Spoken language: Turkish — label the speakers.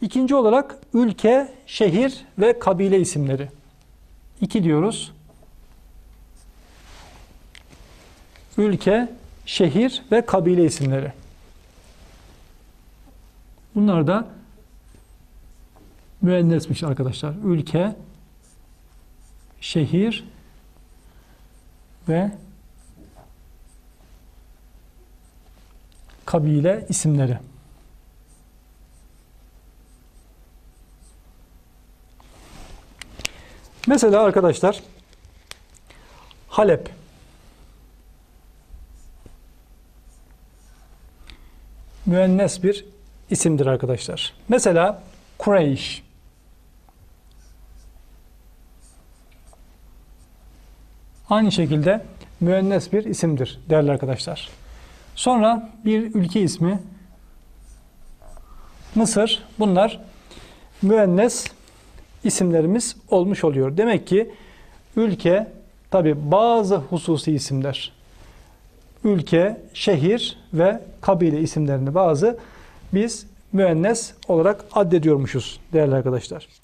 Speaker 1: İkinci olarak ülke, şehir ve kabile isimleri. İki diyoruz. Ülke, şehir ve kabile isimleri. Bunlar da müennesmiş arkadaşlar. Ülke, şehir ve kabile isimleri. Mesela arkadaşlar Halep müennes bir isimdir arkadaşlar. Mesela Kureyş aynı şekilde müennes bir isimdir değerli arkadaşlar. Sonra bir ülke ismi Mısır. Bunlar müennes isimlerimiz olmuş oluyor. Demek ki ülke tabi bazı hususi isimler. Ülke, şehir ve kabile isimlerini bazı biz müennes olarak addediyormuşuz değerli arkadaşlar.